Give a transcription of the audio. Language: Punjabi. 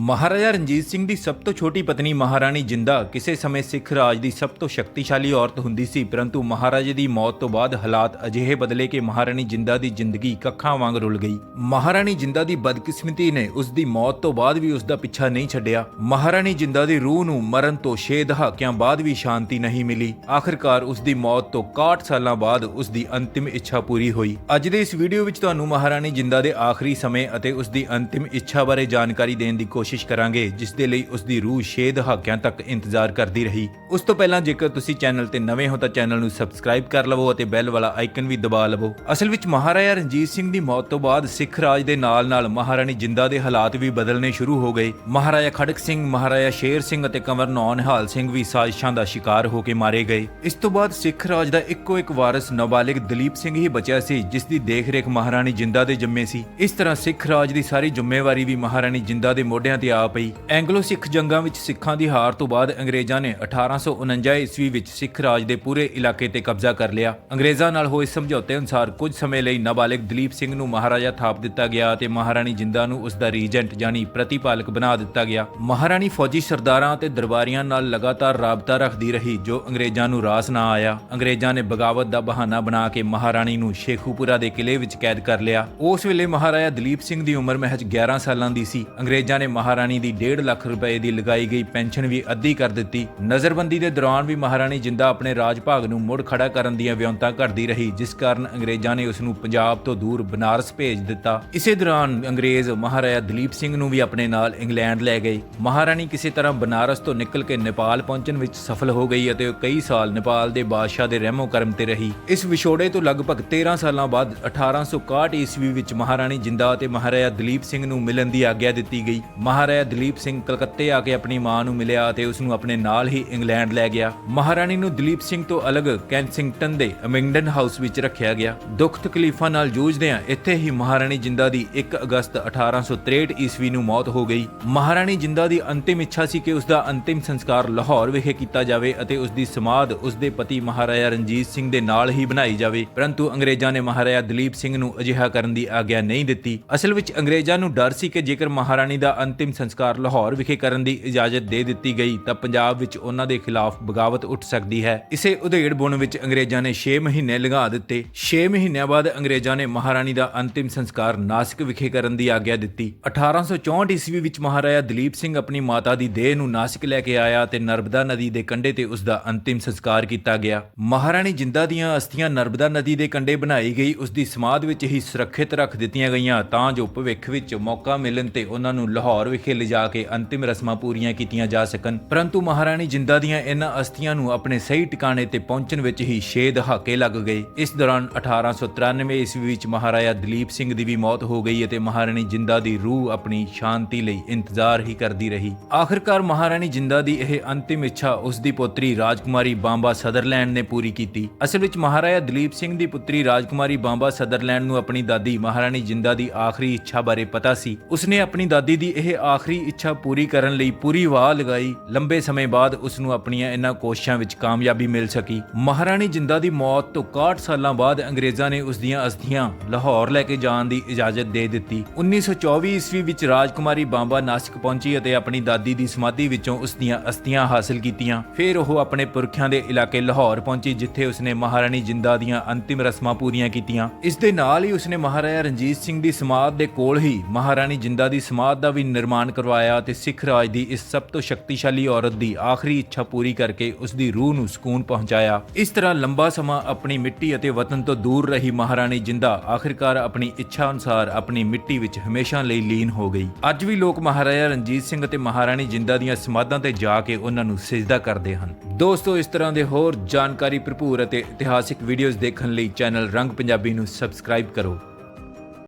ਮਹਾਰਾਜਾ ਰਣਜੀਤ ਸਿੰਘ ਦੀ ਸਭ ਤੋਂ ਛੋਟੀ ਪਤਨੀ ਮਹਾਰਾਣੀ ਜਿੰਦਾ ਕਿਸੇ ਸਮੇਂ ਸਿੱਖ ਰਾਜ ਦੀ ਸਭ ਤੋਂ ਸ਼ਕਤੀਸ਼ਾਲੀ ਔਰਤ ਹੁੰਦੀ ਸੀ, ਪਰੰਤੂ ਮਹਾਰਾਜੇ ਦੀ ਮੌਤ ਤੋਂ ਬਾਅਦ ਹਾਲਾਤ ਅਜਿਹੇ ਬਦਲੇ ਕਿ ਮਹਾਰਾਣੀ ਜਿੰਦਾ ਦੀ ਜ਼ਿੰਦਗੀ ਕੱਖਾਂ ਵਾਂਗ ਰੁਲ ਗਈ। ਮਹਾਰਾਣੀ ਜਿੰਦਾ ਦੀ ਬਦਕਿਸਮਤੀ ਨੇ ਉਸ ਦੀ ਮੌਤ ਤੋਂ ਬਾਅਦ ਵੀ ਉਸ ਦਾ ਪਿੱਛਾ ਨਹੀਂ ਛੱਡਿਆ। ਮਹਾਰਾਣੀ ਜਿੰਦਾ ਦੀ ਰੂਹ ਨੂੰ ਮਰਨ ਤੋਂ 6 ਦਹਾਕਿਆਂ ਬਾਅਦ ਵੀ ਸ਼ਾਂਤੀ ਨਹੀਂ ਮਿਲੀ। ਆਖਿਰਕਾਰ ਉਸ ਦੀ ਮੌਤ ਤੋਂ 61 ਸਾਲਾਂ ਬਾਅਦ ਉਸ ਦੀ ਅੰਤਿਮ ਇੱਛਾ ਪੂਰੀ ਹੋਈ। ਅੱਜ ਦੇ ਇਸ ਵੀਡੀਓ ਵਿੱਚ ਤੁਹਾਨੂੰ ਮਹਾਰਾਣੀ ਜਿੰਦਾ ਦੇ ਆਖਰੀ ਸਮੇਂ ਅਤੇ ਉਸ ਦੀ ਅੰਤਿਮ ਇੱਛਾ ਬਾਰੇ ਜਾਣਕਾਰੀ ਦੇਣ ਦੀ ਕੋਸ਼ਿਸ਼ ਕੋਸ਼ਿਸ਼ ਕਰਾਂਗੇ, ਜਿਸ ਦੇ ਲਈ ਉਸ ਦੀ ਰੂਹ 6 ਦਹਾਕਿਆਂ ਤੱਕ ਇੰਤਜ਼ਾਰ ਕਰਦੀ ਰਹੀ। ਉਸ ਤੋਂ ਪਹਿਲਾਂ ਜੇਕਰ ਤੁਸੀਂ ਚੈਨਲ ਤੇ ਨਵੇਂ ਹੋ ਤਾਂ ਚੈਨਲ ਨੂੰ ਸਬਸਕ੍ਰਾਈਬ ਕਰ ਲਵੋ ਅਤੇ ਬੈਲ ਵਾਲਾ ਆਈਕਨ ਵੀ ਦਬਾ ਲਵੋ। ਅਸਲ ਵਿੱਚ ਮਹਾਰਾਜਾ ਰਣਜੀਤ ਸਿੰਘ ਦੀ ਮੌਤ ਤੋਂ ਬਾਅਦ ਸਿੱਖ ਰਾਜ ਦੇ ਨਾਲ-ਨਾਲ ਮਹਾਰਾਣੀ ਜਿੰਦਾ ਦੇ ਹਾਲਾਤ ਵੀ ਬਦਲਣੇ ਸ਼ੁਰੂ ਹੋ ਗਏ। ਮਹਾਰਾਜਾ ਖੜਕ ਸਿੰਘ, ਮਹਾਰਾਜਾ ਸ਼ੇਰ ਸਿੰਘ ਅਤੇ ਕੰਵਰ ਨੌਨਹਾਲ ਸਿੰਘ ਵੀ ਸਾਜ਼ਿਸ਼ਾਂ ਦਾ ਸ਼ਿਕਾਰ ਹੋ ਕੇ ਮਾਰੇ ਗਏ। ਇਸ ਤੋਂ ਬਾਅਦ ਸਿੱਖ ਰਾਜ ਦਾ ਇੱਕੋ ਇੱਕ ਵਾਰਿਸ ਨਾਬਾਲਿਗ ਦਲੀਪ ਸਿੰਘ ਹੀ ਬਚਿਆ ਸੀ, ਜਿਸ ਦੀ ਦੇਖਰੇਖ ਮਹਾਰਾਣੀ ਜਿੰਦਾ ਦੇ ਜੰਮੇ ਸੀ। ਇਸ ਤਰ੍ਹਾਂ ਸਿੱਖ ਰਾਜ ਦੀ ਸਾਰੀ ਜ਼ਿੰਮੇਵਾਰੀ ਵੀ ਮਹਾਰਾਣੀ ਜਿੰਦਾ ਦੇ ਮੋਢਿਆਂ ਤੇ ਆ ਪਈ। ਐਂਗਲੋ ਸਿੱਖ ਜੰਗਾਂ ਵਿੱਚ ਸਿੱਖਾਂ ਦੀ ਹਾਰ ਤੋਂ ਬਾਅਦ ਅੰਗਰੇਜ਼ਾਂ ਨੇ 1849 ਈਸਵੀ ਵਿੱਚ ਸਿੱਖ ਰਾਜ ਦੇ ਪੂਰੇ ਇਲਾਕੇ ਤੇ ਕਬਜ਼ਾ ਕਰ ਲਿਆ। ਅੰਗਰੇਜ਼ਾਂ ਨਾਲ ਹੋਏ ਸਮਝੌਤੇ ਅਨੁਸਾਰ ਕੁਝ ਸਮੇਂ ਲਈ ਨਾਬਾਲਿਗ ਦਲੀਪ ਸਿੰਘ ਨੂੰ ਮਹਾਰਾਜਾ ਥਾਪ ਦਿੱਤਾ ਗਿਆ ਅਤੇ ਮਹਾਰਾਣੀ ਜਿੰਦਾ ਨੂੰ ਉਸ ਦਾ ਰੀਜੈਂਟ ਯਾਨੀ ਪ੍ਰਤੀਪਾਲਕ ਬਣਾ ਦਿੱਤਾ ਗਿਆ। ਮਹਾਰਾਣੀ ਫੌਜੀ ਸਰਦਾਰਾਂ ਤੇ ਦਰਬਾਰੀਆਂ ਨਾਲ ਲਗਾਤਾਰ ਰਾਬਤਾ ਰੱਖਦੀ ਰਹੀ, ਜੋ ਅੰਗਰੇਜ਼ਾਂ ਨੂੰ ਰਾਸ ਨਾ ਆਇਆ। ਅੰਗਰੇਜ਼ਾਂ ਨੇ ਬਗਾਵਤ ਦਾ ਬਹਾਨਾ ਬਣਾ ਕੇ ਮਹਾਰਾਣੀ ਨੂੰ ਸ਼ੇਖੂਪੁਰਾ ਦੇ ਕਿਲੇ ਵਿੱਚ ਕੈਦ ਕਰ ਲਿਆ। ਉਸ ਵੇਲੇ ਮਹਾਰਾਜਾ ਦਲੀਪ ਸਿੰਘ ਦੀ ਉਮਰ ਮਹਿਜ 11 ਸਾਲਾਂ ਦੀ ਸੀ। ਅੰਗਰੇਜ਼ਾਂ ਨੇ ਮਹਾਰਾਣੀ ਦੀ 1.5 ਲੱਖ ਰੁਪਏ ਦੀ ਲਗਾਈ ਗਈ ਪੈਨਸ਼ਨ ਵੀ ਅੱਧੀ ਕਰ ਦਿੱਤੀ। ਨਜ਼ਰਬੰਦੀ ਦੇ ਦੌਰਾਨ ਵੀ ਮਹਾਰਾਣੀ ਜਿੰਦਾ ਆਪਣੇ ਰਾਜ ਭਾਗ ਨੂੰ ਮੁੜ ਖੜਾ ਕਰਨ ਦੀਆਂ ਵਿਉਂਤਾਂ ਕਰਦੀ ਰਹੀ, ਜਿਸ ਕਾਰਨ ਅੰਗਰੇਜ਼ਾਂ ਨੇ ਉਸ ਨੂੰ ਪੰਜਾਬ ਤੋਂ ਦੂਰ ਬਨਾਰਸ ਭੇਜ ਦਿੱਤਾ। ਇਸੇ ਦੌਰਾਨ ਅੰਗਰੇਜ਼ ਮਹਾਰਾਜਾ ਦਲੀਪ ਸਿੰਘ ਨੂੰ ਵੀ ਆਪਣੇ ਨਾਲ ਇੰਗਲੈਂਡ ਲੈ ਗਏ। ਮਹਾਰਾਣੀ ਕਿਸੇ ਤਰ੍ਹਾਂ ਬਨਾਰਸ ਤੋਂ ਨਿਕਲ ਕੇ ਨੇਪਾਲ ਪਹੁੰਚਣ ਵਿੱਚ ਸਫਲ ਹੋ ਗਈ ਅਤੇ ਕਈ ਸਾਲ ਨੇਪਾਲ ਦੇ ਬਾਦਸ਼ਾਹ ਦੇ ਰਹਿਮੋ ਕਰਮ ਤੇ ਰਹੀ। ਇਸ ਵਿਛੋੜੇ ਤੋਂ ਲਗਭਗ 13 ਸਾਲਾਂ ਬਾਅਦ 1861 ਈਸਵੀ ਵਿੱਚ ਮਹਾਰਾਣੀ ਜਿੰਦਾ ਅਤੇ ਮਹਾਰਾਜਾ ਦਲੀਪ ਸਿੰਘ ਨੂੰ ਮਿਲਣ ਦੀ ਆਗਿਆ ਦਿੱਤੀ ਗਈ। ਮਹਾਰਾਜਾ ਦਲੀਪ ਸਿੰਘ ਕਲਕੱਤੇ ਆ ਕੇ ਆਪਣੀ ਮਾਂ ਨੂੰ ਮਿਲਿਆ ਅਤੇ ਉਸ ਨੂੰ ਆਪਣੇ ਨਾਲ ਹੀ ਇੰਗਲੈਂਡ ਲੈ ਗਿਆ। ਮਹਾਰਾਣੀ ਨੂੰ ਦਲੀਪ ਸਿੰਘ ਤੋਂ ਅਲੱਗ ਕੈਂਸਿੰਗਟਨ ਦੇ ਅਮਿੰਗਡਨ ਹਾਊਸ ਵਿੱਚ ਰੱਖਿਆ ਗਿਆ। ਦੁੱਖ ਤਕਲੀਫਾਂ ਨਾਲ ਜੂਝਦਿਆਂ ਇੱਥੇ ਹੀ ਮਹਾਰਾਣੀ ਜਿੰਦਾ ਦੀ 1 ਅਗਸਤ 1863 ਈਸਵੀ ਨੂੰ ਮੌਤ ਹੋ ਗਈ। ਮਹਾਰਾਣੀ ਜਿੰਦਾ ਦੀ ਅੰਤਿਮ ਇੱਛਾ ਸੀ ਕਿ ਉਸ ਦਾ ਅੰਤਿਮ ਸੰਸਕਾਰ ਲਾਹੌਰ ਵਿਖੇ ਕੀਤਾ ਜਾਵੇ ਅਤੇ ਉਸ ਦੀ ਸਮਾਧ ਉਸ ਦੇ ਪਤੀ ਮਹਾਰਾਜਾ ਰਣਜੀਤ ਸਿੰਘ ਦੇ ਨਾਲ ਹੀ ਬਣਾਈ ਜਾਵੇ। ਪਰੰਤੂ ਅੰਗਰੇਜ਼ਾਂ ਨੇ ਮਹਾਰਾਜਾ ਦਲੀਪ ਸਿੰਘ ਨੂੰ ਅਜਿਹਾ ਕਰਨ ਦੀ ਆਗਿਆ ਨਹੀਂ ਦਿੱਤੀ। ਅਸਲ ਵਿੱਚ ਅੰਗਰੇਜ਼ਾਂ ਨੂੰ ਡਰ ਸੀ ਕਿ ਜੇਕਰ ਮਹਾਰਾਣੀ ਦਾ ਅੰਤ ਅੰਤਿਮ ਸੰਸਕਾਰ ਲਾਹੌਰ ਵਿਖੇ ਕਰਨ ਦੀ ਇਜਾਜ਼ਤ ਦੇ ਦਿੱਤੀ ਗਈ, ਤਾਂ ਪੰਜਾਬ ਵਿੱਚ ਉਹਨਾਂ ਦੇ ਖਿਲਾਫ ਬਗਾਵਤ ਉੱਠ ਸਕਦੀ ਹੈ। ਇਸੇ ਉਧੇੜ ਬੁਣ ਵਿੱਚ ਅੰਗਰੇਜ਼ਾਂ ਨੇ 6 ਮਹੀਨੇ ਲਗਾ ਦਿੱਤੇ। 6 ਮਹੀਨਿਆਂ ਬਾਅਦ ਅੰਗਰੇਜ਼ਾਂ ਨੇ ਮਹਾਰਾਣੀ ਦਾ ਅੰਤਿਮ ਸੰਸਕਾਰ ਨਾਸਿਕ ਵਿਖੇ ਕਰਨ ਦੀ ਆਗਿਆ ਦਿੱਤੀ। 1864 ਈਸਵੀ ਵਿੱਚ ਮਹਾਰਾਜਾ ਦਲੀਪ ਸਿੰਘ ਆਪਣੀ ਮਾਤਾ ਦੀ ਦੇਹ ਨੂੰ ਨਾਸਿਕ ਲੈ ਕੇ ਆਇਆ ਤੇ ਨਰਮਦਾ ਨਦੀ ਦੇ ਕੰਢੇ ਤੇ ਉਸ ਦਾ ਅੰਤਿਮ ਸੰਸਕਾਰ ਕੀਤਾ ਗਿਆ। ਮਹਾਰਾਣੀ ਜਿੰਦਾ ਦੀਆਂ ਅਸਥੀਆਂ ਨਰਮਦਾ ਨਦੀ ਦੇ ਕੰਢੇ ਬਣਾਈ ਗਈ ਉਸ ਦੀ ਸਮਾਧ ਵਿੱਚ ਹੀ ਸੁਰੱਖਿਅਤ ਰੱਖ ਦਿੱਤੀਆਂ ਗਈਆਂ, ਤਾਂ ਜੋ ਭਵਿੱਖ ਵਿੱਚ ਮੌਕਾ ਮਿਲਣ ਤੇ ਉਹਨਾਂ ਨੂੰ ਲਾਹੌਰ ਵਿਖੇ ਲਿਜਾ ਕੇ ਅੰਤਿਮ ਰਸਮਾਂ ਪੂਰੀਆਂ ਕੀਤੀਆਂ ਜਾ ਸਕਣ। ਪਰੰਤੂ ਮਹਾਰਾਣੀ ਜਿੰਦਾ ਦੀਆਂ ਇਹਨਾਂ ਅਸਥੀਆਂ ਨੂੰ ਆਪਣੇ ਸਹੀ ਟਿਕਾਣੇ ਤੇ ਪਹੁੰਚਣ ਵਿੱਚ ਹੀ 6 ਦਹਾਕੇ ਲੱਗ ਗਏ। ਇਸ ਦੌਰਾਨ 1893 ਈਸਵੀ ਵਿੱਚ ਮਹਾਰਾਜਾ ਦਲੀਪ ਸਿੰਘ ਦੀ ਵੀ ਮੌਤ ਹੋ ਗਈ ਅਤੇ ਮਹਾਰਾਣੀ ਜਿੰਦਾ ਦੀ ਰੂਹ ਆਪਣੀ ਸ਼ਾਂਤੀ ਲਈ ਇੰਤਜ਼ਾਰ ਹੀ ਕਰਦੀ ਰਹੀ। ਆਖਿਰਕਾਰ ਮਹਾਰਾਣੀ ਜਿੰਦਾ ਦੀ ਇਹ ਅੰਤਿਮ ਇੱਛਾ ਉਸ ਦੀ ਪੁੱਤਰੀ ਰਾਜਕੁਮਾਰੀ ਬਾਂਬਾ ਸਦਰਲੈਂਡ ਨੇ ਪੂਰੀ ਕੀਤੀ। ਅਸਲ ਵਿੱਚ ਮਹਾਰਾਜਾ ਦਲੀਪ ਸਿੰਘ ਦੀ ਪੁੱਤਰੀ ਰਾਜਕੁਮਾਰੀ ਬਾਂਬਾ ਸਦਰਲੈਂਡ ਨੂੰ ਆਪਣੀ ਦਾਦੀ ਮਹਾਰਾਣੀ ਜਿੰਦਾ ਦੀ ਆਖਰੀ ਇੱਛਾ ਬਾਰੇ ਪਤਾ ਸੀ। ਉਸਨੇ ਆਪਣੀ ਦਾਦੀ ਦੀ ਇਹ ਆਖਰੀ ਇੱਛਾ ਪੂਰੀ ਕਰਨ ਲਈ ਪੂਰੀ ਵਾਹ ਲਗਾਈ, ਲੰਬੇ ਸਮੇਂ ਬਾਅਦ ਉਸ ਨੂੰ ਆਪਣੀਆਂ ਇਹਨਾਂ ਕੋਸ਼ਿਸ਼ਾਂ ਵਿੱਚ ਕਾਮਯਾਬੀ ਮਿਲ ਸਕੀ। ਮਹਾਰਾਣੀ ਜਿੰਦਾ ਦੀ ਮੌਤ ਤੋਂ 61 ਸਾਲਾਂ ਬਾਅਦ ਅੰਗਰੇਜ਼ਾਂ ਨੇ ਉਸ ਦੀਆਂ ਅਸਥੀਆਂ ਲਾਹੌਰ ਲੈ ਕੇ ਜਾਣ ਦੀ ਇਜਾਜ਼ਤ ਦੇ ਦਿੱਤੀ। 1924 ਈਸਵੀ ਵਿੱਚ ਰਾਜਕੁਮਾਰੀ ਬਾਂਬਾ ਨਾਸਿਕ ਪਹੁੰਚੀ ਅਤੇ ਆਪਣੀ ਦਾਦੀ ਦੀ ਸਮਾਧੀ ਵਿੱਚੋਂ ਉਸ ਦੀਆਂ ਅਸਥੀਆਂ ਹਾਸਲ ਕੀਤੀਆਂ। ਫਿਰ ਉਹ ਆਪਣੇ ਪੁਰਖਿਆਂ ਦੇ ਇਲਾਕੇ ਲਾਹੌਰ ਪਹੁੰਚੀ, ਜਿੱਥੇ ਉਸਨੇ ਮਹਾਰਾਣੀ ਜਿੰਦਾ ਦੀਆਂ ਅੰਤਿਮ ਰਸਮਾਂ ਪੂਰੀਆਂ ਕੀਤੀਆਂ। ਇਸ ਦੇ ਨਾਲ ਹੀ ਉਸਨੇ ਮਹਾਰਾਜਾ ਰਣਜੀਤ ਸਿੰਘ ਦੀ ਸਮਾਧ ਦੇ ਕੋਲ ਹੀ ਮਹਾਰਾਣੀ ਜਿੰਦਾ ਦੀ ਸਮਾਧ ਦਾ ਵੀ ਨਿਰਮਾਣ ਕਰਵਾਇਆ ਤੇ ਸਿੱਖ ਰਾਜ ਦੀ ਇਸ ਸਭ ਤੋਂ ਸ਼ਕਤੀਸ਼ਾਲੀ ਔਰਤ ਦੀ ਆਖਰੀ ਇੱਛਾ ਪੂਰੀ ਕਰਕੇ ਉਸ ਦੀ ਰੂਹ ਨੂੰ ਸਕੂਨ ਪਹੁੰਚਾਇਆ। ਇਸ ਤਰ੍ਹਾਂ ਲੰਬਾ ਸਮਾਂ ਆਪਣੀ ਮਿੱਟੀ ਅਤੇ ਵਤਨ ਤੋਂ ਦੂਰ ਰਹੀ ਮਹਾਰਾਣੀ ਜਿੰਦਾ ਆਖਿਰਕਾਰ ਆਪਣੀ ਇੱਛਾ ਅਨੁਸਾਰ ਆਪਣੀ ਮਿੱਟੀ ਵਿੱਚ ਹਮੇਸ਼ਾ ਲਈ ਲੀਨ ਹੋ ਗਈ। ਅੱਜ ਵੀ ਲੋਕ ਮਹਾਰਾਜਾ ਰਣਜੀਤ ਸਿੰਘ ਅਤੇ ਮਹਾਰਾਣੀ ਜਿੰਦਾ ਦੀਆਂ ਸਮਾਧਾਂ ਤੇ ਜਾ ਕੇ ਉਹਨਾਂ ਨੂੰ ਸਜਦਾ ਕਰਦੇ ਹਨ। ਦੋਸਤੋ, ਇਸ ਤਰ੍ਹਾਂ ਦੇ ਹੋਰ ਜਾਣਕਾਰੀ ਭਰਪੂਰ ਅਤੇ ਇਤਿਹਾਸਿਕ ਵੀਡੀਓਜ਼ ਦੇਖਣ ਲਈ ਚੈਨਲ ਰੰਗ ਪੰਜਾਬੀ ਨੂੰ ਸਬਸਕ੍ਰਾਈਬ ਕਰੋ।